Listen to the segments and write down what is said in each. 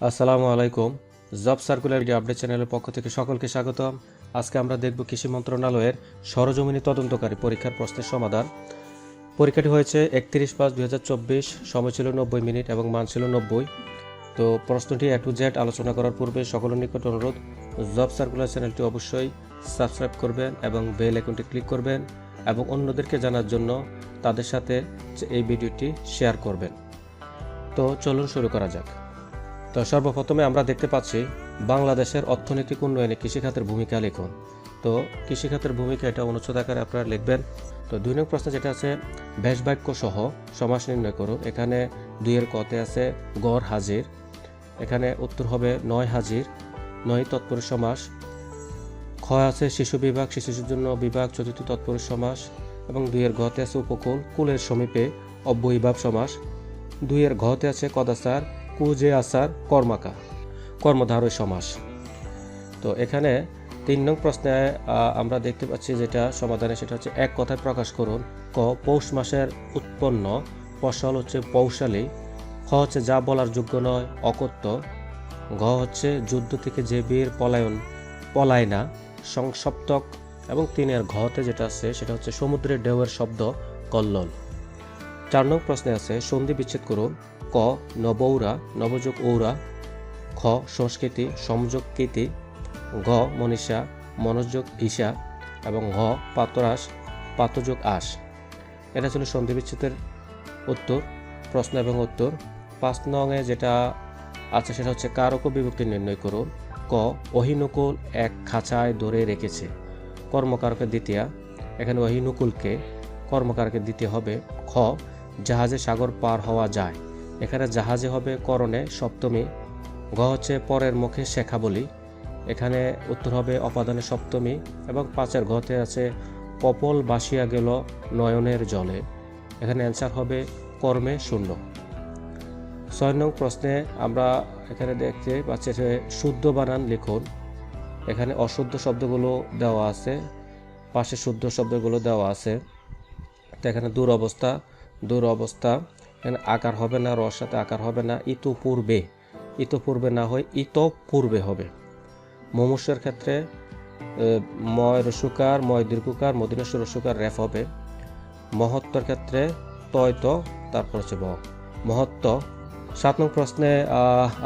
আসসালামু আলাইকুম। Job circular video update চ্যানেলের পক্ষ থেকে সকলকে স্বাগতম। আজকে আমরা দেখব কৃষি মন্ত্রণালয়ের সরজমিনী তদন্তকারী পরীক্ষার প্রশ্নের সমাধান। পরীক্ষাটি হয়েছে একত্রিশ পাঁচ দুই সময় ছিল নব্বই মিনিট এবং মান ছিল নব্বই। তো প্রশ্নটি এ টু জেড আলোচনা করার পূর্বে সকলের নিকট অনুরোধ, জব সার্কুলার চ্যানেলটি অবশ্যই সাবস্ক্রাইব করবেন এবং বেল আইকনটি ক্লিক করবেন এবং অন্যদেরকে জানার জন্য তাদের সাথে এই ভিডিওটি শেয়ার করবেন। তো চলুন শুরু করা যাক। তো সর্বপ্রথমে আমরা দেখতে পাচ্ছি বাংলাদেশের অর্থনৈতিক উন্নয়নে কৃষিখাতের ভূমিকা লিখুন। তো কৃষিখাতের ভূমিকা এটা অনুচ্ছেদ আকারে আপনারা লিখবেন। তো দুই নং প্রশ্ন যেটা আছে, বেশ বাক্য সহ সমাস নির্ণয় করুন এখানে দুইয়ের কতে আছে, গড় হাজির। এখানে উত্তর হবে, নয় হাজির, নয় তৎপর সমাস। খ আছে, শিশু বিভাগ শিশুর জন্য বিভাগ, চতুর্থ তৎপর সমাস। এবং দুইয়ের ঘতে আছে, উপকূল, কুলের সমীপে অব্যয়ীভাব সমাস। দুইয়ের ঘতে আছে, কদাচার। কুজে আসার কর্মাকা কর্মধারয় সমাস। তো এখানে তিন নং প্রশ্নে আমরা দেখতে পাচ্ছি যেটা সমাধানে, সেটা হচ্ছে এক কথায় প্রকাশ করুন, ক, পৌষ মাসের উৎপন্ন, ফসল হচ্ছে পৌশালী, খ হচ্ছে যা বলার যোগ্য নয় অকত্য ঘ হচ্ছে যুদ্ধ থেকে যে বীর পলায়ন, পলায় না, সংসপ্তক, এবং তিনের ঘতে যেটা আছে, সেটা হচ্ছে সমুদ্রের ঢেউয়ের শব্দ, কল্লোল। চার নং প্রশ্নে আছে, সন্ধি বিচ্ছেদ করুন ক, নবৌরা, নবযোগ ঔরা, খ, সংস্কৃতি, সমযোগ কীতি ঘ, মনীষা, মনোযোগ ঈশা এবং ঘ পাতরাস পাতযোগ আস এটা ছিল সন্ধি বিচ্ছেদের উত্তর, প্রশ্ন এবং উত্তর। পাঁচ নংয়ে যেটা আছে সেটা হচ্ছে কারক বিভক্তি নির্ণয় করুন? ক, অহিনুকুল এক খাঁচায় ধরে রেখেছে, কর্মকারকের দ্বিতীয়া। এখানে অহিনুকুলকে কর্মকারকের দ্বিতীয় হবে, খ, জাহাজে সাগর পার হওয়া যায়। এখানে জাহাজে হবে করণে, সপ্তমী। ঘ হচ্ছে পরের মুখে শেখা বলি এখানে উত্তর হবে অপাদানে সপ্তমী এবং পাঁচের ঘতে আছে কপল বাসিয়া গেল নয়নের জলে। এখানে অ্যান্সার হবে কর্মে শূন্য। ছয় নং প্রশ্নে আমরা এখানে দেখতে পাচ্ছি শুদ্ধ বানান লিখুন। এখানে অশুদ্ধ শব্দগুলো দেওয়া আছে, পাশে শুদ্ধ শব্দগুলো দেওয়া আছে। তো এখানে দূর অবস্থা দূর অবস্থা। এখানে আকার হবে না, রস সাথে আকার হবে না, ইতো পূর্বে ইতো পূর্বে না হয় ইতো পূর্বে হবে। মমুষের ক্ষেত্রে ময় রসুকার, ময় দীর্ঘকার, মদিনেশ্বর রসুকার রেফ হবে। মহত্বর ক্ষেত্রে, তয় তো, তারপর হচ্ছে ব। মহত্ব সাত নং প্রশ্নে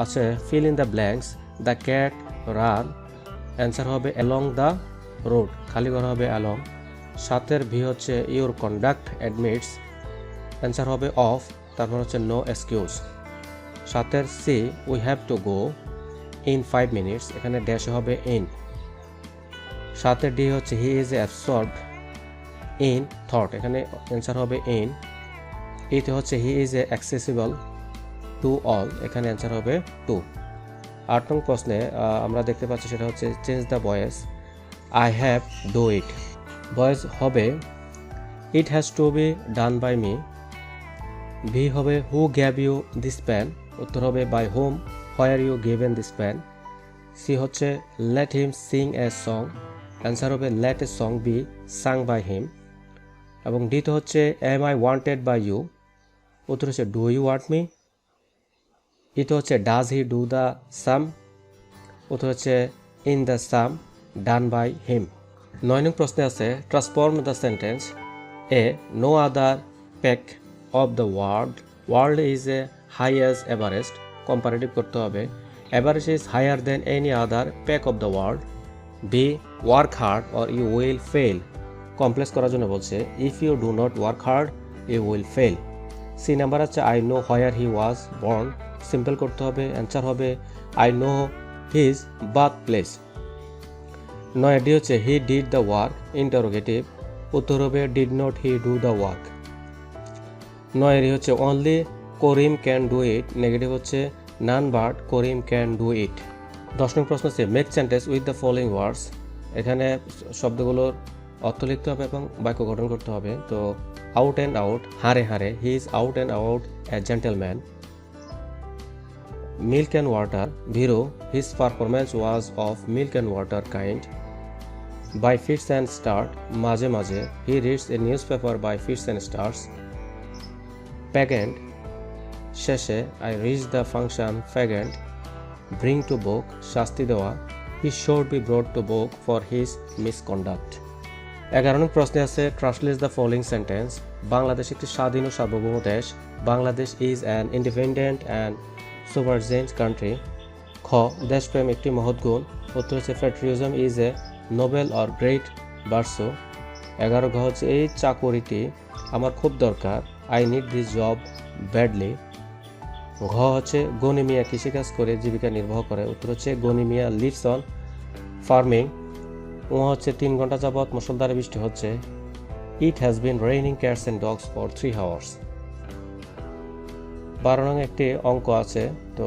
আছে fill in the blanks the cat ran answer হবে অ্যালং দ্য রোড খালি ঘর হবে অ্যালং সাতের ভি হচ্ছে ইউর কন্ডাক্ট অ্যাডমিটস অ্যান্সার হবে অফ তারপর হচ্ছে নো এক্সকিউজ সাতের C we have to go in five minutes এখানে ড্যাশ হবে ইন সাতের ডি হচ্ছে he is absorbed in thought এখানে অ্যান্সার হবে ইন ইতে হচ্ছে he is accessible to all এখানে অ্যান্সার হবে টু আট নং প্রশ্নে আমরা দেখতে পাচ্ছি সেটা হচ্ছে change the voice I have do it voice হবে it has to be done by me B হবে who gave you this pen উত্তর হবে by whom where you given this pen C হচ্ছে let him sing a song answer হবে let a song be sung by him এবং ডিতে হচ্ছে am I wanted by you উত্তর হচ্ছে do you want me ইতে হচ্ছে does he do the sum উত্তর হচ্ছে in the sum done by him নয় নং প্রশ্নে আছে transform the sentence a no other peak of the world world is a highest Everest comparative করতে হবে। Everest is higher than any other peak of the world be work hard or you will fail complex করার জন্য বলছে if you do not work hard you will fail C number হচ্ছে I know where he was born simple করতে হবে answer হবে I know his birth place নয় D হচ্ছে he did the work interrogative উত্তর হবে did not he do the work নয়েরই হচ্ছে only Karim can do it negative হচ্ছে none but Karim can do it দশ নং প্রশ্ন হচ্ছে make sentence with the following words এখানে শব্দগুলোর অর্থ লিখতে হবে এবং বাক্য গঠন করতে হবে। তো আউট অ্যান্ড আউট হারে হারে he is out and out a gentleman milk and water ভিরো his performance was of milk and water kind by fits and start মাঝে মাঝে, he a newspaper by fits and starts pageant শেষে I reached the function pageant bring to book শাস্তি দেওয়া he should be brought to book for his misconduct এগারো নং প্রশ্নে আছে translate the following sentence Bangladesh একটি স্বাধীন ও সার্বভৌম দেশ, Bangladesh is an independent and sovereign country খ, দেশপ্রেম একটি মহৎ গুণ, উত্তর হচ্ছে patriotism is a noble or great বার্সো এগারো, ঘ হচ্ছে, এই চাকরিটি আমার খুব দরকার I need this job badly ঘ হচ্ছে গনিমিয়া কৃষিকাজ করে জীবিকা নির্বাহ করে। উত্তর হচ্ছে Gani Mia lives on farming ও হচ্ছে তিন ঘণ্টা যাবৎ মুসলধারে বৃষ্টি হচ্ছে। It has been raining cats and dogs for three hours বারো নং একটি অঙ্ক আছে, তো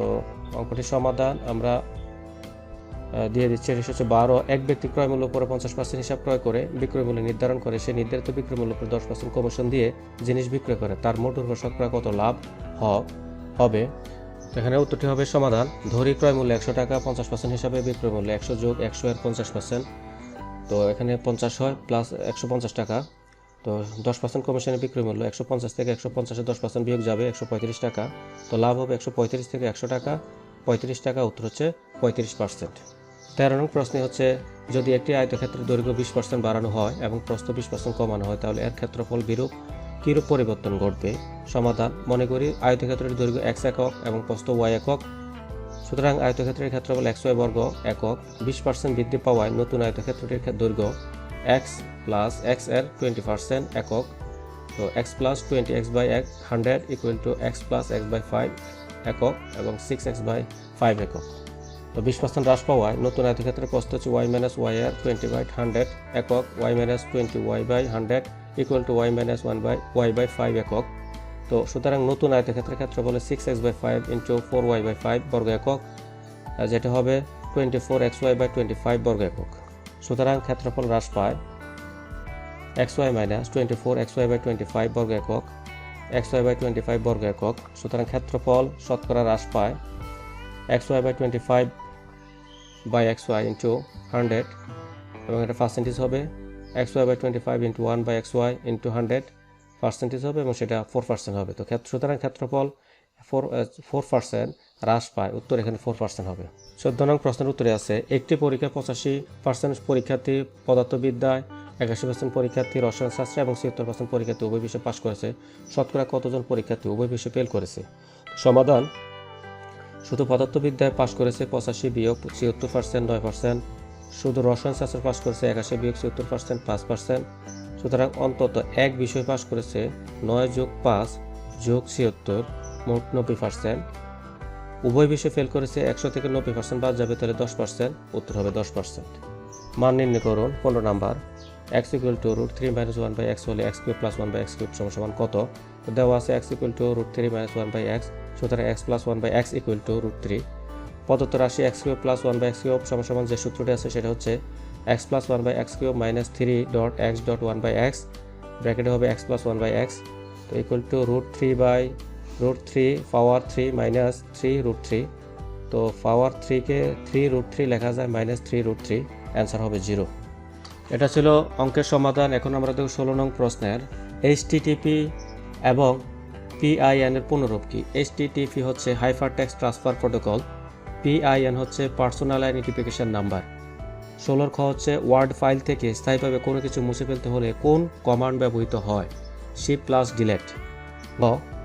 অঙ্কটির সমাধান আমরা দিয়ে দিচ্ছে। এটা হচ্ছে বারো। এক ব্যক্তি ক্রয় মূল্য উপরে পঞ্চাশ পার্সেন্ট হিসাব ক্রয় করে বিক্রয় মূল্য নির্ধারণ করে সে নির্ধারিত বিক্রয় মূল্য উপরে দশ পার্সেন্ট কমিশন দিয়ে জিনিস বিক্রয় করে। তার মোট উপর শতকরা কত লাভ হবে? এখানে উত্তরটি হবে সমাধান। ধরি ক্রয় মূল্য একশো টাকা, পঞ্চাশ পার্সেন্ট হিসাবে বিক্রয় মূল্য একশো যোগ একশো এর পঞ্চাশ পার্সেন্ট তো এখানে পঞ্চাশ হয় প্লাস একশো পঞ্চাশ টাকা। তো দশ পার্সেন্ট কমিশনের বিক্রয় মূল্য একশো পঞ্চাশ থেকে একশো পঞ্চাশে দশ পার্সেন্ট বিয়োগ যাবে একশো পঁয়ত্রিশ টাকা। তো লাভ হবে একশো পঁয়ত্রিশ থেকে একশো টাকা। পঁয়ত্রিশ টাকা উত্তর হচ্ছে পঁয়ত্রিশ পার্সেন্ট তেরো নং প্রশ্নে হচ্ছে, যদি একটি আয়তক্ষেত্রের দৈর্ঘ্য বিশ পার্সেন্ট বাড়ানো হয় এবং প্রস্থ বিশ পার্সেন্ট কমানো হয়, তাহলে এর ক্ষেত্রফল বিরূপ, কিরূপ পরিবর্তন ঘটবে? সমাধান, মনে করি আয়তক্ষেত্রের দৈর্ঘ্য এক্স একক এবং প্রস্থ ওয়াই একক। সুতরাং আয়তক্ষেত্রের ক্ষেত্রফল এক্স ওয়াই বর্গ একক, বিশ পার্সেন্ট বৃদ্ধি পাওয়ায় নতুন আয়তক্ষেত্রটির ক্ষে- দৈর্ঘ্য এক্স প্লাস এক্সের টোয়েন্টি পার্সেন্ট একক। তো x plus twenty x by এক hundred equal to x plus x by five একক এবং সিক্স এক্স বাই ফাইভ একক। তো বিশ পার্সেন্ট হ্রাস পাওয়ায় নতুন আয়তক্ষেত্রের প্রস্থ হচ্ছে ওয়াই মাইনাস ওয়াই আর টোয়েন্টি বাই হান্ড্রেড একক y minus twenty y by hundred equal to y minus one by y by five একক। তো সুতরাং নতুন আয়তক্ষেত্রের ক্ষেত্রে বলে six x by five into four y by five বর্গ একক যেটা হবে twenty four x y by twenty five বর্গ একক। সুতরাং ক্ষেত্রফল হ্রাস পায় x y minus twenty four x y by twenty five বর্গ একক x y by twenty five বর্গ একক। সুতরাং ক্ষেত্রফল শতকরা হ্রাস পায়। X y by twenty five by x y into hundred এবং এটা পার্সেন্টেজ হবে x y by twenty five into one by x y into hundred percentage হবে এবং সেটা ফোর পার্সেন্ট হবে। তো ক্ষেত্র, সুতরাং ক্ষেত্রফল ফোর ফোর পার্সেন্ট হ্রাস পায়, উত্তর এখানে ফোর পার্সেন্ট হবে। চোদ্দ নং প্রশ্নের উত্তরে আছে, একটি পরীক্ষায় পঁচাশি পার্সেন্ট পরীক্ষার্থী পদার্থবিদ্যায়, একাশি পার্সেন্ট পরীক্ষার্থী রসায়ন শাস্ত্রে এবং ছিয়াত্তর পার্সেন্ট পরীক্ষার্থী উভয় বিষয়ে পাশ করেছে। শতকরা কতজন পরীক্ষার্থী উভয় বিষয়ে ফেল করেছে? সমাধান শুধু পদার্থবিদ্যায় পাশ করেছে পঁচাশি বিয়োগ ছিয়াত্তর পার্সেন্ট নয় পার্সেন্ট। শুধু রসায়ন শাস্ত্র পাশ করেছে একাশি বিয়োগ ছিয়াত্তর পার্সেন্ট পাঁচ পার্সেন্ট। সুতরাং অন্তত এক বিষয় পাশ করেছে নয় যোগ পাঁচ যোগ ছিয়াত্তর, মোট নব্বই পার্সেন্ট। উভয় বিষয় ফেল করেছে একশো থেকে নব্বই পার্সেন্ট, বাদ যাবে তাহলে দশ পার্সেন্ট, উত্তর হবে দশ পার্সেন্ট। মান নির্ণয় করুন, পনেরো number. X equal to root three minus one by x হলে x cube plus one by x সমান সমান কত? দেওয়া আছে x equal to root three minus one by x সুতরাং x plus one by x equal to root three প্রদত্ত রাশি x cube plus one by x cube সমান যে সূত্রটি আছে সেটা হচ্ছে x plus one by x cube minus three dot x dot one by x ব্র্যাকেটে হবে x plus one by x তো equal to root three by root three power three minus three root three তো power থ্রিকে three root three লেখা যায় minus three root three answer হবে zero এটা ছিল অঙ্কের সমাধান। এখন আমরা দেখব ষোলো নং প্রশ্নের। এইচটিটিপি এবং পিআইএন এর পুনরূপ কি? এইচটিটিপি হচ্ছে hyper text transfer protocol PIN হচ্ছে পার্সোনাল আইডেন্টিফিকেশন নাম্বার ষোলোর খ হচ্ছে ওয়ার্ড ফাইল থেকে স্থায়ীভাবে কোনো কিছু মুছে ফেলতে হলে কোন কমান্ড ব্যবহৃত হয়? শিপ প্লাস ডিলেট গ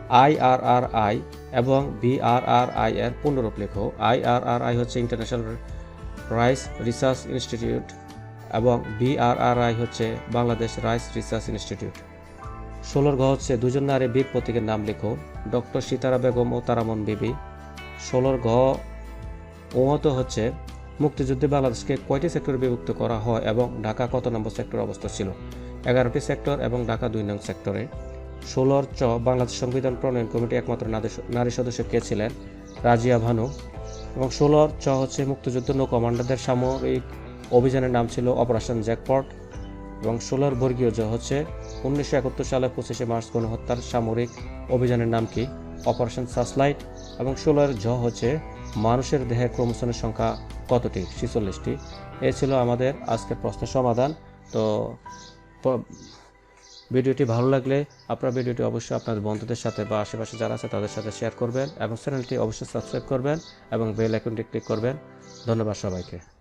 আই আর আর আই এবং বি আর আর আই এর পুনরূপ লেখো। আই আর আর আই হচ্ছে ইন্টারন্যাশনাল রাইস রিসার্চ ইনস্টিটিউট এবং বিআরআরআই হচ্ছে বাংলাদেশ রাইস রিসার্চ ইনস্টিটিউট ষোলোর ঘ হচ্ছে দুজন নারী বীর প্রতীকের নাম লেখো, ডক্টর সীতারা বেগম ও তারামন বিবি। ষোলোর ঘ ওহত হচ্ছে, মুক্তিযুদ্ধে বাংলাদেশকে কয়টি সেক্টরে বিভক্ত করা হয় এবং ঢাকা কত নম্বর সেক্টর অবস্থা ছিল? এগারোটি সেক্টর এবং ঢাকা দুই নং সেক্টরে। ষোলোর চ, বাংলাদেশ সংবিধান প্রণয়ন কমিটি একমাত্র নারী সদস্য কে ছিলেন? রাজিয়া ভানু। এবং ষোলোর চ হচ্ছে মুক্তিযুদ্ধ নৌ কমান্ডারদের সামরিক অভিযানের নাম ছিল অপারেশন জ্যাকপট। এবং ষোলোর বর্গীয় জ হচ্ছে উনিশশো একাত্তর সালে পঁচিশে মার্চ গণহত্যার সামরিক অভিযানের নাম কি? অপারেশন সাসলাইট এবং ষোলোর জ হচ্ছে মানুষের দেহে ক্রোমোসোমের সংখ্যা কতটি? ছিচল্লিশটি। এ ছিল আমাদের আজকের প্রশ্নের সমাধান। তো ভিডিওটি ভালো লাগলে আপনার ভিডিওটি অবশ্যই আপনাদের বন্ধুদের সাথে বা আশেপাশে যারা আছে তাদের সাথে শেয়ার করবেন এবং চ্যানেলটি অবশ্যই সাবস্ক্রাইব করবেন এবং বেল আইকনটি ক্লিক করবেন। ধন্যবাদ সবাইকে।